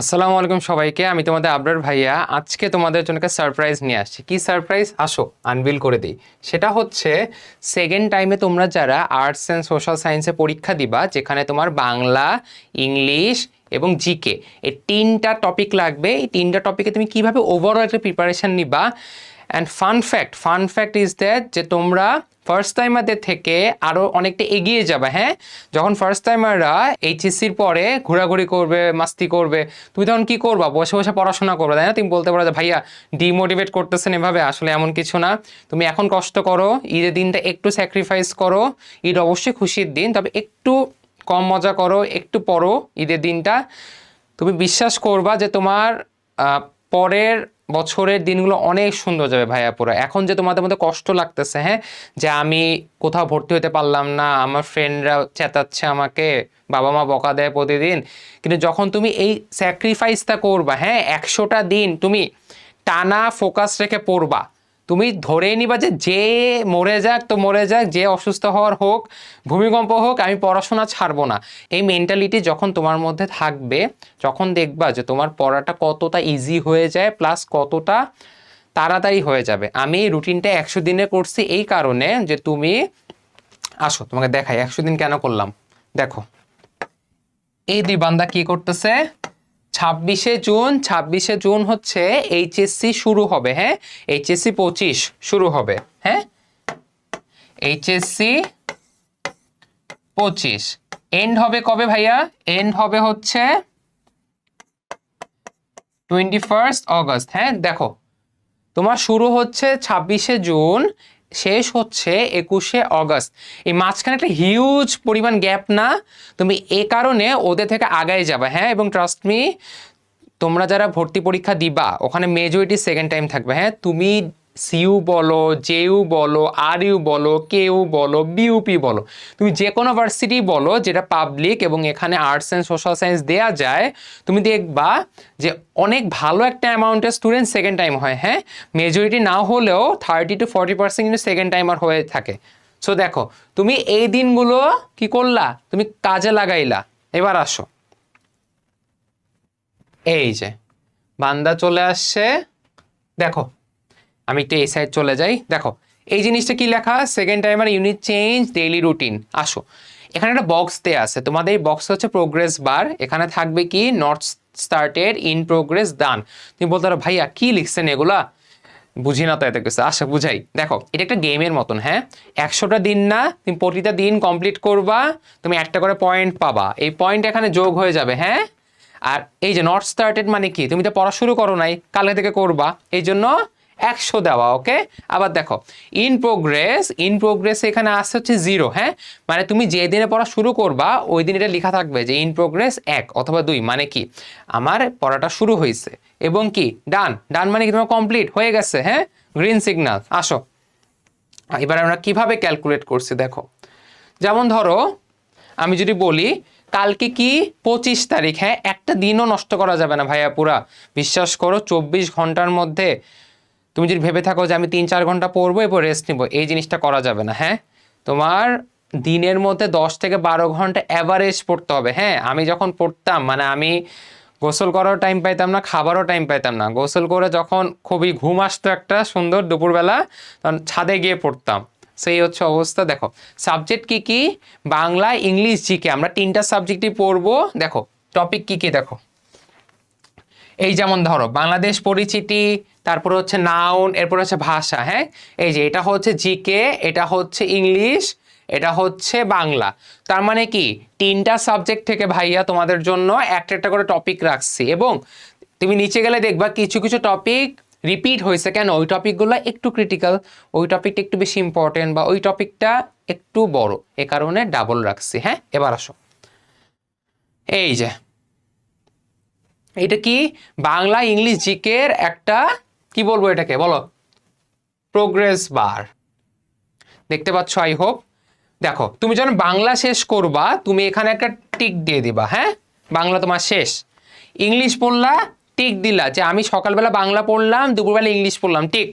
আসসালামু আলাইকুম সবাইকে, আমি তোমাদের আবরার ভাইয়া। আজকে তোমাদের জন্য একটা সারপ্রাইজ নিয়ে আসছি। কি সারপ্রাইজ আসো আনবিল করে দিই। সেটা হচ্ছে সেকেন্ড টাইমে তোমরা যারা আর্টস অ্যান্ড সোশ্যাল সায়েন্সে পরীক্ষা দিবা, যেখানে তোমার বাংলা, ইংলিশ এবং জিকে এই তিনটা টপিক লাগবে। এই তিনটা টপিকে তুমি কীভাবে ওভারঅল একটা প্রিপারেশন নিবা? And fun fact fun fact is that যে তোমরা ফার্স্ট টাইমারদের থেকে আরও অনেকটা এগিয়ে যাবে হ্যাঁ? যখন ফার্স্ট টাইমাররা এইচএসসির পরে ঘোরাঘুরি করবে, মাস্তি করবে, তুমি তখন কি করবা? বসে বসে পড়াশোনা করবে, তাই না? তুমি বলতে পারো যে, ভাইয়া ডিমোটিভেট করতেছেন এভাবে, আসলে এমন কিছু না। তুমি এখন কষ্ট করো, ঈদের দিনটা একটু স্যাক্রিফাইস করো, ঈদ অবশ্যই খুশির দিন, তবে একটু কম মজা করো, একটু পড়ো ঈদের দিনটা। তুমি বিশ্বাস করবা যে তোমার পরের বছরের দিনগুলো অনেক সুন্দর যাবে ভাইয়া পুরো। এখন যে তোমাদের মধ্যে কষ্ট লাগতেছে হ্যাঁ? যে আমি কোথাও ভর্তি হতে পারলাম না, আমার ফ্রেন্ডরা চেতাচ্ছে আমাকে বাবা মা বকা দেয় প্রতিদিন। কিন্তু যখন তুমি এই স্যাক্রিফাইসটা করবা হ্যাঁ? একশোটা দিন তুমি টানা ফোকাস রেখে পড়বা তুমি ধরে নিবা যে যে মরে যাক, তো মরে যাক, যে অসুস্থ হওয়ার হোক, ভূমিকম্প হোক, আমি পড়াশোনা ছাড়বো না। এই মেন্টালিটি যখন তোমার মধ্যে থাকবে, যখন দেখবা যে তোমার পড়াটা কতটা ইজি হয়ে যায় প্লাস কতটা তাড়াতাড়ি হয়ে যাবে। আমি এই রুটিনটা একশো দিনে করছি এই কারণে যে তুমি, আসো, তোমাকে দেখাই, একশো দিন কেন করলাম? দেখো। এই দুই বান্দা কি করতেছে? ছাব্বিশে জুন ছাব্বিশে জুন হচ্ছে এইচএসসি শুরু হবে হ্যাঁ? এইচএসসি পঁচিশ শুরু হবে হ্যাঁ? এইচএসসি পঁচিশ। এন্ড হবে কবে ভাইয়া? এন্ড হবে হচ্ছে টোয়েন্টি ফার্স্ট অগস্ট হ্যাঁ? দেখো, তোমার শুরু হচ্ছে ছাব্বিশে জুন শেষ হচ্ছে একুশে অগস্ট। এই মাঝখানে একটা হিউজ পরিমাণ গ্যাপ না, তুমি এ কারণে ওদের থেকে আগায় যাবে হ্যাঁ? এবং ট্রাস্ট মি তোমরা যারা ভর্তি পরীক্ষা দিবা, ওখানে মেজরিটি সেকেন্ড টাইম থাকবে হ্যাঁ? তুমি সিইউ বলো জেইউ বলো আর ইউ বলো, কেউ বলো, বিউপি বলো। তুমি যে কোনো ভার্সিটি বলো যেটা পাবলিক এবং এখানে আর্টস অ্যান্ড সোশ্যাল সায়েন্স দেয়া যায়, তুমি দেখবা যে অনেক ভালো একটা অ্যামাউন্টের স্টুডেন্ট সেকেন্ড টাইম হয় হ্যাঁ? মেজরিটি না হলেও থার্টি টু ফর্টি পার্সেন্ট কিন্তু সেকেন্ড টাইমার হয়ে থাকে। সো দেখো, তুমি এই দিনগুলো কি করলা? তুমি কাজে লাগাইলা। এবার আসো। এই যে, বান্দা চলে আসছে। দেখো আমি একটু এই সাইড চলে যাই। দেখো, এই জিনিসটা কি লেখা? Second timer unit change daily routine আসো। এখানে একটা বক্স দেয়া আছে। তোমাদের এই বক্স হচ্ছে প্রোগ্রেস বার এখানে থাকবে কি? Not started in progress done তুমি বলতে পারো, ভাইয়া, কি লিখছেন এগুলা? বুঝি না তো এত কিছু। আচ্ছা বুঝাই। দেখো, এটা একটা গেমের মতন হ্যাঁ? একশোটা দিন না, তুমি প্রতিটা দিন কমপ্লিট করবা, তুমি একটা করে পয়েন্ট পাবা। এই পয়েন্ট এখানে যোগ হয়ে যাবে হ্যাঁ? আর এই যে নট স্টার্টেড মানে কি? তুমি তো পড়া শুরু করো নাই, কালকে থেকে করবা। এই জন্য একশো দেওয়া, ওকে? আবার দেখো ইন প্রোগ্রেস ইন প্রোগ্রেস এখানে আসছে হচ্ছে জিরো হ্যাঁ? মানে তুমি যে দিনে পড়া শুরু করবা, ওই দিন এটা লেখা থাকবে যে ইন প্রোগ্রেস এক অথবা দুই মানে কি? আমার পড়াটা শুরু হয়েছে। এবং কি? ডান ডান মানে কি তোমার কমপ্লিট হয়ে গেছে হ্যাঁ? গ্রিন সিগন্যাল আসো। এবার আমরা কীভাবে ক্যালকুলেট করছি, দেখো। যেমন ধরো, আমি যদি বলি, কালকে কি? পঁচিশ তারিখ হ্যাঁ? একটা দিনও নষ্ট করা যাবে না ভাইয়া, পুরা। বিশ্বাস করো, চব্বিশ ঘণ্টার মধ্যে তুমি যদি ভেবে থাকো যে আমি তিন চার ঘণ্টা পড়ব, এরপর রেস্ট নিবো, এই জিনিসটা করা যাবে না হ্যাঁ? তোমার দিনের মধ্যে দশ থেকে বারো ঘণ্টা অ্যাভারেজ পড়তে হবে হ্যাঁ? আমি যখন পড়তাম মানে আমি গোসল করারও টাইম পাইতাম না, খাবারও টাইম পাইতাম না। গোসল করে যখন খুবই ঘুম আসতো একটা সুন্দর দুপুরবেলা, তখন ছাদে গিয়ে পড়তাম। সেই হচ্ছে অবস্থা, দেখো। সাবজেক্ট কি কি? Bangla, English, GK. আমরা তিনটা সাবজেক্টই পড়ব, দেখো। টপিক কি কি, দেখো। এই যেমন ধরো, বাংলাদেশ পরিচিতি তারপর হচ্ছে নাউন এরপর হচ্ছে ভাষা হ্যাঁ? এই যে, এটা হচ্ছে জিকে এটা হচ্ছে ইংলিশ এটা হচ্ছে বাংলা। তার মানে কি? তিনটা সাবজেক্ট থেকে ভাইয়া তোমাদের জন্য একটা একটা করে টপিক রাখছি এবং তুমি নিচে গেলে দেখবা কিছু কিছু টপিক রিপিট হয়েছে কেন? ওই টপিকগুলো একটু ক্রিটিক্যাল ওই টপিকটা একটু বেশি ইম্পর্টেন্ট বা ওই টপিকটা একটু বড়। এ কারণে ডাবল রাখছি হ্যাঁ? এবার আসো। এই যে, এটা কি? বাংলা ইংলিশ জিকের একটা কি বলব এটাকে? বলো। প্রোগ্রেস বার দেখতে পাচ্ছ আই হোপ দেখো, তুমি যখন বাংলা শেষ করবা, তুমি এখানে একটা টিক দিয়ে দিবা হ্যাঁ? বাংলা তোমার শেষ। ইংলিশ পড়লা টিক দিলা, যে আমি সকালবেলা বাংলা পড়লাম, দুপুরবেলা ইংলিশ পড়লাম টিক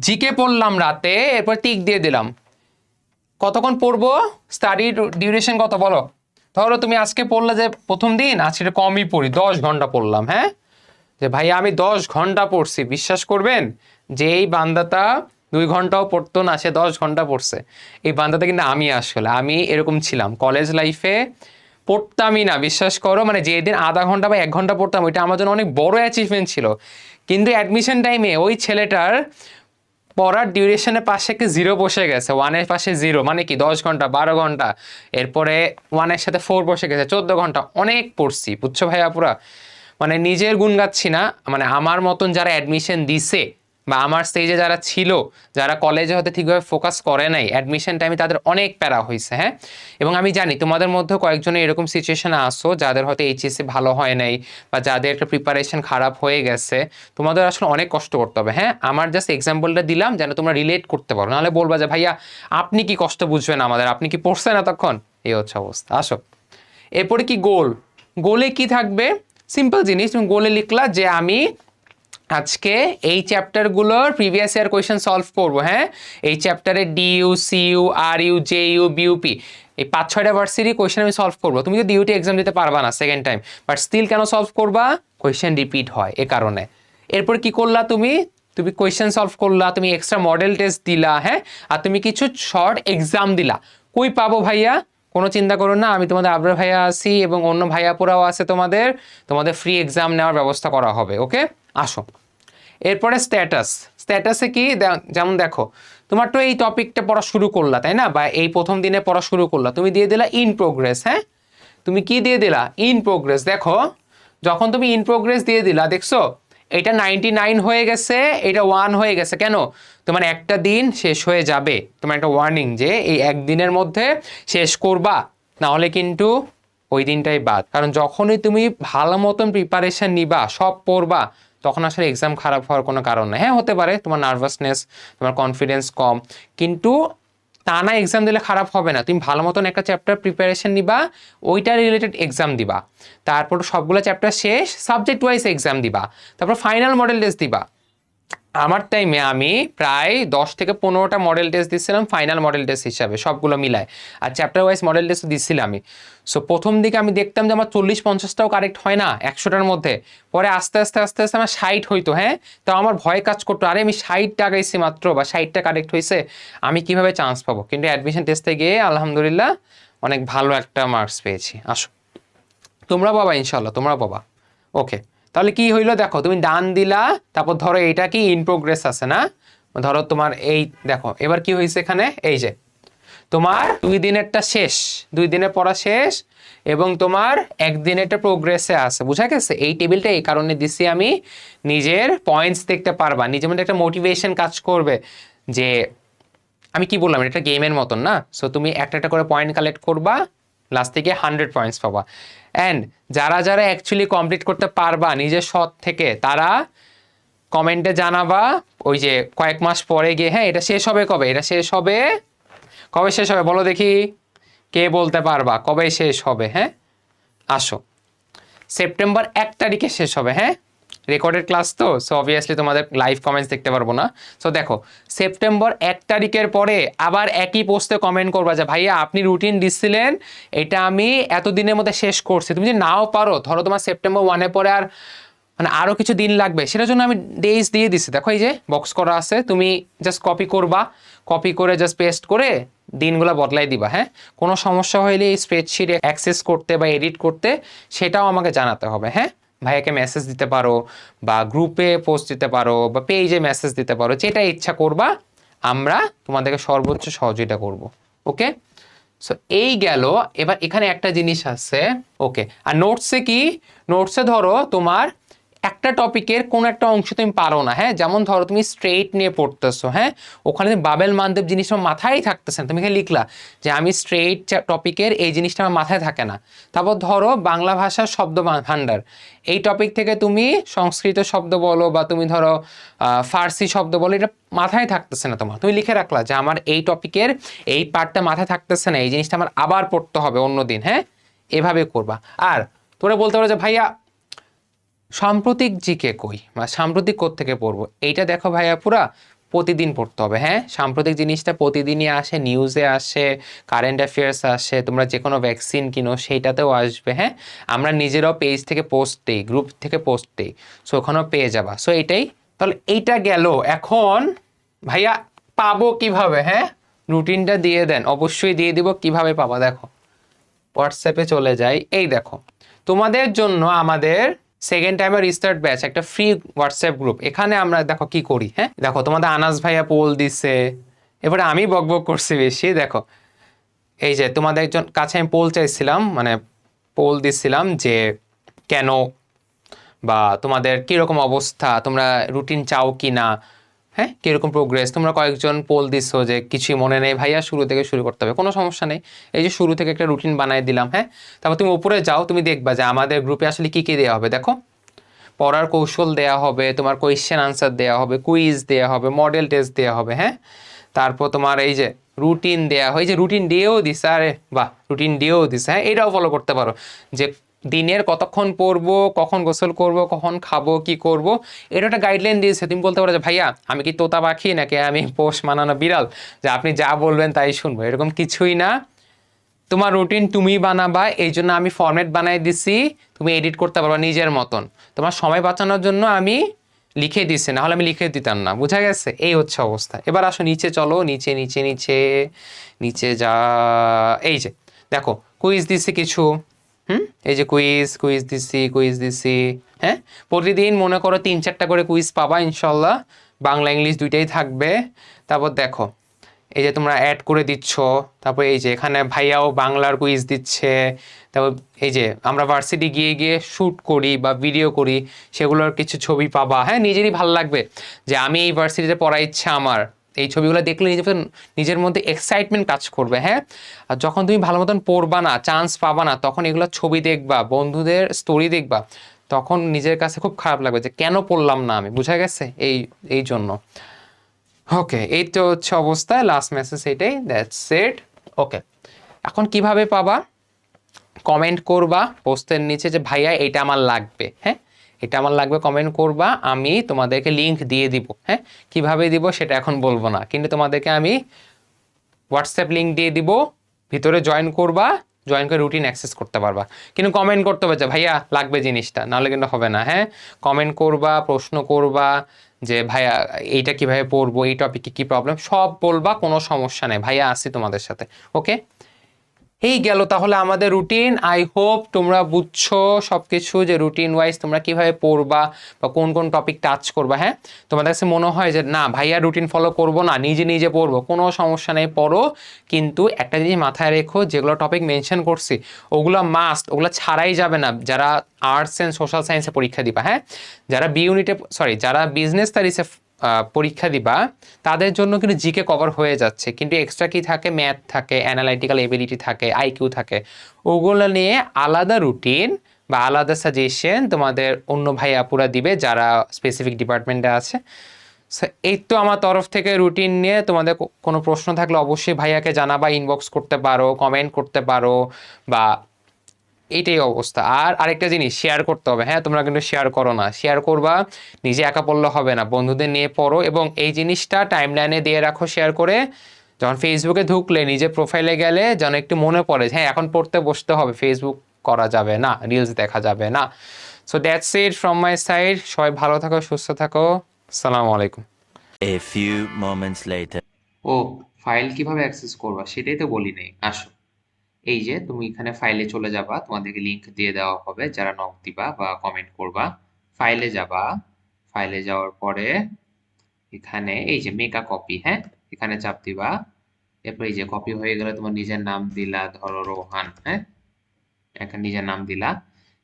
জিকে পড়লাম রাতে, এরপর টিক দিয়ে দিলাম। কতক্ষণ পড়ব? স্টাডি ডিউরেশন কত, বলো। ধরো তুমি আজকে পড়লে যে প্রথম দিন, আজকে কমই পড়ি, দশ ঘণ্টা পড়লাম হ্যাঁ? যে, ভাই, আমি দশ ঘণ্টা পড়ছি, বিশ্বাস করবেন? যে, এই বান্দাটা দুই ঘন্টাও পড়তো না, সে দশ ঘণ্টা পড়ছে। এই বান্দাটা কিন্তু আমি আসলে, আমি এরকম ছিলাম। কলেজ লাইফে পড়তামই না, বিশ্বাস করো। মানে যেদিন আধা ঘণ্টা বা এক ঘণ্টা পড়তাম, ওইটা আমার জন্য অনেক বড় অ্যাচিভমেন্ট ছিল। কিন্তু অ্যাডমিশন টাইমে ওই ছেলেটার পড়ার ডিউরেশনের পাশে কি জিরো বসে গেছে। ওয়ানের পাশে জিরো মানে কি দশ ঘণ্টা, বারো ঘণ্টা। এরপরে ওয়ানের সাথে ফোর বসে গেছে, চোদ্দ ঘণ্টা, অনেক পড়ছি, বুঝছ ভাইয়া পুরা? মানে নিজের গুণ গাচ্ছি না মানে আমার মতন যারা অ্যাডমিশন দিছে বা আমার স্টেজে যারা ছিল, যারা কলেজে হয়তো ঠিকভাবে ফোকাস করে নাই অ্যাডমিশন টাইমে তাদের অনেক প্যারা হয়েছে হ্যাঁ? এবং আমি জানি তোমাদের মধ্যে কয়েকজনে এরকম সিচুয়েশনে আসো, যাদের হয়তো এইচএসসি ভালো হয় নাই বা যাদের একটা প্রিপারেশন খারাপ হয়ে গেছে, তোমাদের আসলে অনেক কষ্ট করতে হবে হ্যাঁ? আমার জাস্ট এক্সাম্পলটা দিলাম যেন তোমরা রিলেট করতে পারো, নাহলে বলবা যে, ভাইয়া, আপনি কি কষ্ট বুঝবেন আমাদের? আপনি কি পড়ছেন এতক্ষণ? এই হচ্ছে অবস্থা। আসো। এরপরে কি গোল গোলে কি থাকবে? সিম্পল জিনিস, তুমি গোলে লিখলা যে আমি আজকে এই চ্যাপ্টারগুলোর প্রিভিয়াস ইয়ার কোয়েশ্চেন সলভ করব হ্যাঁ? এই চ্যাপ্টারে D U C U R U J U BUP এই পাঁচ, ছয়টা ভার্সিটি কোয়েশ্চেন আমি সলভ করব। তুমি তো ডিউটি এক্সাম দিতে পারবা না সেকেন্ড টাইম বাট স্টিল কেন সলভ করবা? কোয়েশ্চেন রিপিট হয় এ কারণে। এরপর কি করলা তুমি? তুমি কোয়েশ্চেন সলভ করলা, তুমি এক্সট্রা মডেল টেস্ট দিলা হ্যাঁ? আর তুমি কিছু শর্ট এক্সাম দিলা। কই পাবো ভাইয়া? কোনো চিন্তা করুন না, আমি তোমাদের আবরার ভাইয়া আছি এবং অন্য ভাইয়াপুরাও আছে তোমাদের তোমাদের ফ্রি এক্সাম নেওয়ার ব্যবস্থা করা হবে ওকে আসো। এরপরে স্ট্যাটাস স্ট্যাটাসে কি? যেমন দেখো, তোমার তো এই টপিকটা পড়া শুরু করলা, তাই না? বা এই প্রথম দিনে পড়া শুরু করলা, তুমি দিয়ে দিলা ইন প্রোগ্রেস হ্যাঁ? তুমি কি দিয়ে দিলা? ইন প্রোগ্রেস দেখো, যখন তুমি ইন প্রোগ্রেস দিয়ে দিলা, দেখছ এটা নাইনটি নাইন হয়ে গেছে, এটা ওয়ান হয়ে গেছে। কেন? তোমার একটা দিন শেষ হয়ে যাবে। তোমার একটা ওয়ার্নিং যে এই একদিনের মধ্যে শেষ করবা। নাহলে কিন্তু ওই দিনটাই বাদ। কারণ যখনই তুমি ভালো মতন প্রিপারেশন নিবা, সব পড়বা, তখন আসলে এক্সাম খারাপ হওয়ার কোনো কারণ নেই। হ্যাঁ হতে পারে তোমার নার্ভাসনেস তোমার কনফিডেন্স কম। কিন্তু তা না এক্সাম দিলে খারাপ হবে না। তুমি ভালো মতন একটা চ্যাপ্টার প্রিপারেশন নিবা, ওইটা রিলেটেড এক্সাম দিবা। তারপর সবগুলো চ্যাপ্টার শেষ সাবজেক্ট ওয়াইজ এক্সাম দিবা। তারপর ফাইনাল মডেল টেস্ট দিবা। আমার টাইমে আমি প্রায় দশ থেকে পনেরোটা মডেল টেস্ট দিচ্ছিলাম ফাইনাল মডেল টেস্ট হিসাবে, সবগুলো মিলায়। আর চ্যাপ্টার ওয়াইজ মডেল টেস্ট দিচ্ছিলাম আমি। সো প্রথম দিকে আমি দেখতাম যে আমার চল্লিশ পঞ্চাশটাও কারেক্ট হয় না একশোটার মধ্যে। পরে আস্তে আস্তে আস্তে আস্তে আমার ষাট হইতো হ্যাঁ? তো আমার ভয় কাজ করতো, আরে আমি ষাটটা গাইছি মাত্র বা ষাটটা কারেক্ট হয়েছে আমি কীভাবে চান্স পাবো? কিন্তু অ্যাডমিশন টেস্টে গিয়ে আলহামদুলিল্লাহ অনেক ভালো একটা মার্কস পেয়েছি। আসো। তোমরা বাবা ইনশাল্লাহ তোমরা বাবা ওকে তাহলে কি হইল দেখো, তুমি ডান দিলা, তারপর ধরো এটা কি ইন প্রোগ্রেস আছে না? ধরো তোমার এই দেখো, এবার কি হয়েছে এখানে? এই যে, তোমার দুই দিনেরটা শেষ, দুই দিনের পড়া শেষ, এবং তোমার একদিনেরটা প্রোগ্রেসে আছে, বুঝা গেছে? এই টেবিলটা এই কারণে দিছি আমি, নিজের পয়েন্টস দেখতে পারবা, নিজের মধ্যে একটা মোটিভেশন কাজ করবে, যে, আমি কি বললাম, এটা গেমের মতন না? সো তুমি একটা একটা করে পয়েন্ট কালেক্ট করবা লাস্ট থেকে হান্ড্রেড পয়েন্টস পাবা। অ্যান্ড যারা যারা অ্যাকচুয়ালি কমপ্লিট করতে পারবা নিজের সৎ থেকে, তারা কমেন্টে জানাবা, ওই যে কয়েক মাস পরে গিয়ে হ্যাঁ এটা শেষ হবে কবে? এটা শেষ হবে কবে শেষ হবে? বলো দেখি। কে বলতে পারবা? কবে শেষ হবে? হ্যাঁ? আসো। সেপ্টেম্বর এক তারিখে শেষ হবে হ্যাঁ? রেকর্ডেড ক্লাস তো সো অবভিয়াসলি তোমাদের লাইভ কমেন্টস দেখতে পারব না। সো দেখো সেপ্টেম্বর এক তারিখের পরে আবার একই পোস্টে কমেন্ট করবা যে, ভাইয়া, আপনি রুটিন দিচ্ছিলেন এটা আমি এতদিনের মধ্যে শেষ করছি। তুমি যদি নাও পারো, ধরো তোমার সেপ্টেম্বর ওয়ানে পরে আর মানে আরও কিছু দিন লাগবে, সেটার জন্য আমি ডেজ দিয়ে দিচ্ছি দেখো এই যে বক্স করা আছে, তুমি জাস্ট কপি করবা কপি করে জাস্ট পেস্ট করে দিনগুলো বদলাই দিবা হ্যাঁ? কোনো সমস্যা হলে এই স্প্রেডশিট অ্যাক্সেস করতে বা এডিট করতে, সেটাও আমাকে জানাতে হবে হ্যাঁ? ভাইয়াকে মেসেজ দিতে পারো বা গ্রুপে পোস্ট দিতে পারো বা পেজে মেসেজ দিতে পারো, যেটা ইচ্ছা করবা, আমরা তোমাদেরকে সর্বোচ্চ সহযোগিতা করব ওকে সো এই গেল, এবার এখানে একটা জিনিস আছে ওকে আর নোটসে কি? নোটসে ধরো তোমার একটা টপিকের কোনো একটা অংশ তুমি পারো না হ্যাঁ? যেমন ধরো তুমি স্ট্রেট নিয়ে পড়তেছো হ্যাঁ? ওখানে বাবেল মানদেব জিনিসটা মাথায় থাকতেছে না তুমি এখানে লিখলা যে আমি স্ট্রেট টপিকের এই জিনিসটা আমার মাথায় থাকে না। তারপর ধরো বাংলা ভাষার শব্দ ভাণ্ডার, এই টপিক থেকে তুমি সংস্কৃত শব্দ বলো বা তুমি ধরো ফার্সি শব্দ বলো, এটা মাথায় থাকতেছে না তোমার। তুমি লিখে রাখলা যে আমার এই টপিকের এই পার্টটা মাথায় থাকতেছে না, এই জিনিসটা আমার আবার পড়তে হবে অন্য দিন হ্যাঁ? এভাবে করবা। আর তোমরা বলতে পারো যে ভাইয়া সাম্প্রতিক জিকে কই? বা সাম্প্রতিক কোথ থেকে পড়ব? এইটা দেখো ভাইয়া পুরা প্রতিদিন পড়তে হবে হ্যাঁ? সাম্প্রতিক জিনিসটা প্রতিদিনই আসে নিউজে আসে কারেন্ট অ্যাফেয়ার্স আসে, তোমরা যে কোনো ভ্যাকসিন কিনো, সেইটাতেও আসবে হ্যাঁ? আমরা নিজেরাও পেজ থেকে পোস্ট দিই গ্রুপ থেকে পোস্ট দিই সো ওখানেও পেয়ে যাবা। সো এটাই, তাহলে এইটা গেল। এখন ভাইয়া পাবো কীভাবে হ্যাঁ? রুটিনটা দিয়ে দেন, অবশ্যই দিয়ে দিব, কীভাবে পাবা? দেখো হোয়াটসঅ্যাপে চলে যাই, এই দেখো, তোমাদের জন্য আমাদের সেকেন্ড টাইম আর রিস্টার্ট ব্যাচ একটা ফ্রি হোয়াটসঅ্যাপ গ্রুপ এখানে আমরা দেখো কি করি হ্যাঁ? দেখো, তোমাদের আনাস ভাইয়া পোল দিছে। এবারে আমি বক করছি বেশি, দেখো। এই যে, তোমাদের একজন কাছে আমি পোল চাইছিলাম মানে পোল দিছিলাম যে কেন বা তোমাদের কীরকম অবস্থা, তোমরা রুটিন চাও কি না হ্যাঁ? কীরকম প্রোগ্রেস তোমরা কয়েকজন পোল দিচ্ছ যে কিছুই মনে নেই, ভাইয়া শুরু থেকে শুরু করতে হবে। কোনো সমস্যা নেই। এই যে শুরু থেকে একটা রুটিন বানিয়ে দিলাম হ্যাঁ? তারপর তুমি উপরে যাও, তুমি দেখবা যে আমাদের গ্রুপে আসলে কী কী দেওয়া হবে, দেখো। পড়ার কৌশল দেয়া হবে, তোমার কোয়েশ্চেন আনসার দেওয়া হবে কুইজ দেওয়া হবে মডেল টেস্ট দেওয়া হবে হ্যাঁ? তারপর তোমার এই যে রুটিন দেওয়া হয় যে রুটিন দিয়েও দিছে, আরে বাহ রুটিন দিয়েও দিছে হ্যাঁ? এটাও ফলো করতে পারো যে দিনের কতক্ষণ পড়ব, কখন গোসল করব, কখন খাব, কি করব, এটা একটা গাইডলাইন দিয়েছে। তুমি বলতে পারো যে, ভাইয়া, আমি কি তোতা পাখি নাকি আমি পোষ মানানো বিড়াল? যে, আপনি যা বলবেন তাই শুনব। এরকম কিছুই না। তোমার রুটিন তুমি বানাবা, এই জন্য আমি ফরম্যাট বানাই দিছি। তুমি এডিট করতে পারবা নিজের মতন। তোমার সময় বাঁচানোর জন্য আমি লিখে দিছি না হলে আমি লিখে দিতাম না। বুঝা গেছে? এই হচ্ছে অবস্থা। এবার আসো নিচে, চলো। নিচে নিচে নিচে নিচে যা, এই যে, দেখো কুইজ দিছি কিছু। হুম? এই যে কুইজ কুইজ দিছি কুইজ দিছি। হ্যাঁ? প্রতিদিন মনে করো তিন চারটা করে কুইজ পাবা ইনশাল্লাহ বাংলা, ইংলিশ দুইটাই থাকবে। তারপর দেখো, এই যে তোমরা অ্যাড করে দিচ্ছ। তারপর এই যে এখানে ভাইয়াও বাংলার কুইজ দিচ্ছে। তারপর এই যে আমরা ভার্সিটি গিয়ে গিয়ে শ্যুট করি বা ভিডিও করি, সেগুলোর কিছু ছবি পাবা। হ্যাঁ নিজেরই ভালো লাগবে। যে আমি এই ভার্সিটিতে পড়ার ইচ্ছা আমার। এই ছবিগুলো দেখলে নিজের নিজের মধ্যে এক্সাইটমেন্ট কাজ করবে হ্যাঁ? আর যখন তুমি ভালো মতন পড়বা না চান্স পাবা না, তখন এগুলো ছবি দেখবা, বন্ধুদের স্টোরি দেখবা, তখন নিজের কাছে খুব খারাপ লাগবে যে, কেন পড়লাম না আমি? বুঝা গেছে? এই এই জন্য। ওকে এই তো হচ্ছে অবস্থা লাস্ট মেসেজ এটাই দ্যাটস সেট ওকে এখন কীভাবে পাবা? কমেন্ট করবা পোস্টের নিচে যে, ভাইয়া, এটা আমার লাগবে। হ্যাঁ? এটা আমার লাগবে কমেন্ট করবা, আমি তোমাদেরকে লিংক দিয়ে দিব হ্যাঁ? কীভাবে দিব সেটা এখন বলব না, কিন্তু তোমাদেরকে আমি হোয়াটসঅ্যাপ লিঙ্ক দিয়ে দিব, ভিতরে জয়েন করবা জয়েন করে রুটিন অ্যাক্সেস করতে পারবা। কিন্তু কমেন্ট করতে যে, ভাইয়া, লাগবে জিনিসটা নাহলে কিন্তু হবে না হ্যাঁ? কমেন্ট করবা, প্রশ্ন করবা যে, ভাইয়া, এইটা কীভাবে পড়ব, এই টপিকে কি প্রবলেম সব বলবা, কোনো সমস্যা নেই, ভাইয়া, আসি তোমাদের সাথে ওকে এই গেল তাহলে আমাদের রুটিন আই হোপ তোমরা বুঝছ সব কিছু যে রুটিন ওয়াইজ তোমরা কীভাবে পড়বা বা কোন কোন টপিক টাচ করবা হ্যাঁ? তোমাদের কাছে মনে হয় যে, না ভাইয়া রুটিন ফলো করব না, নিজে নিজে পড়ব। কোনো সমস্যা নেই, পড়ো। কিন্তু একটা জিনিস মাথায় রেখো, যেগুলো টপিক মেনশন করছি, ওগুলো মাস্ট ওগুলো ছাড়াই যাবে না। যারা আর্টস অ্যান্ড সোশ্যাল সায়েন্সে পরীক্ষা দিবা হ্যাঁ? যারা বি ইউনিটে সরি যারা বিজনেস স্টাডিসে পরীক্ষা দিবা তাদের জন্য কিন্তু জিকে কভার হয়ে যাচ্ছে। কিন্তু এক্সট্রা কি থাকে? ম্যাথ থাকে অ্যানালাইটিক্যাল এবিলিটি থাকে আইকিউ থাকে। ওগুলো নিয়ে আলাদা রুটিন বা আলাদা সাজেশন তোমাদের অন্য ভাই আপুরা দিবে যারা স্পেসিফিক ডিপার্টমেন্টে আছে। So, এই তো আমার তরফ থেকে রুটিন নিয়ে তোমাদের কোনো প্রশ্ন থাকলে অবশ্যই ভাইয়াকে জানাবা ইনবক্স করতে পারো কমেন্ট করতে পারো বা এইটাই অবস্থা। আর আরেকটা জিনিস শেয়ার করতে হবে। হ্যাঁ তোমরা কিন্তু শেয়ার করো না। শেয়ার করবা নিজে একা পড়লে হবে না। বন্ধুদের নিয়ে পড়ো এবং এই জিনিসটা টাইমলাইনে দিয়ে রাখো শেয়ার করে। যখন ফেসবুকে ঢুকলে নিজে প্রোফাইলে গেলে যেন একটু মনে পড়ে যে, হ্যাঁ এখন পড়তে বসতে হবে। ফেসবুক করা যাবে না রিলস দেখা যাবে না। So that's it from my side সবাই ভালো থাকো সুস্থ থাকো। সালামু আলাইকুম। A few moments later. ও ফাইল কীভাবে অ্যাক্সেস করবা? সেটাই তো বলি নাই। আসো। এই যে তুমি এখানে ফাইলে চলে যাবা, তোমাদেরকে লিংক দিয়ে দেওয়া হবে, যারা নক দিবা বা কমেন্ট করবা ফাইলে যাবা ফাইলে যাওয়ার পরে এখানে এই যে মেকা কপি হ্যাঁ? এখানে চাপ দিবা, এরপর এই যে কপি হয়ে গেলে তোমার নিজের নাম দিলা, ধরো রোহান হ্যাঁ? এখানে নিজের নাম দিলা,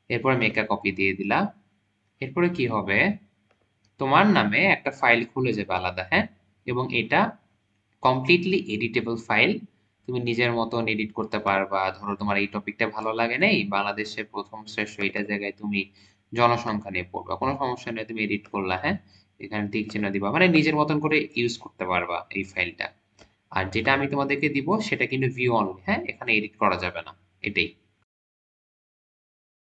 এরপরে মেকা কপি দিয়ে দিলা, এরপরে কি হবে? তোমার নামে একটা ফাইল খুলে যাবে আলাদা হ্যাঁ? এবং এটা কমপ্লিটলি এডিটেবল ফাইল তুমি নিজের মতন এডিট করতে পারবা। ধরো তোমার এই টপিকটা ভালো লাগে নেই, বাংলাদেশের প্রথম শ্রেষ্ঠ এটা জায়গায় তুমি জনসংখ্যা নিয়ে পড়বা। কোনো সমস্যা নেই, তুমি এডিট করলা হ্যাঁ? এখানে টিক চিহ্ন দিবা। মানে নিজের মতন করে ইউজ করতে পারবা এই ফাইলটা আর যেটা আমি তোমাদেরকে দিব, সেটা কিন্তু ভিউ অনলি হ্যাঁ? এখানে এডিট করা যাবে না, এটাই।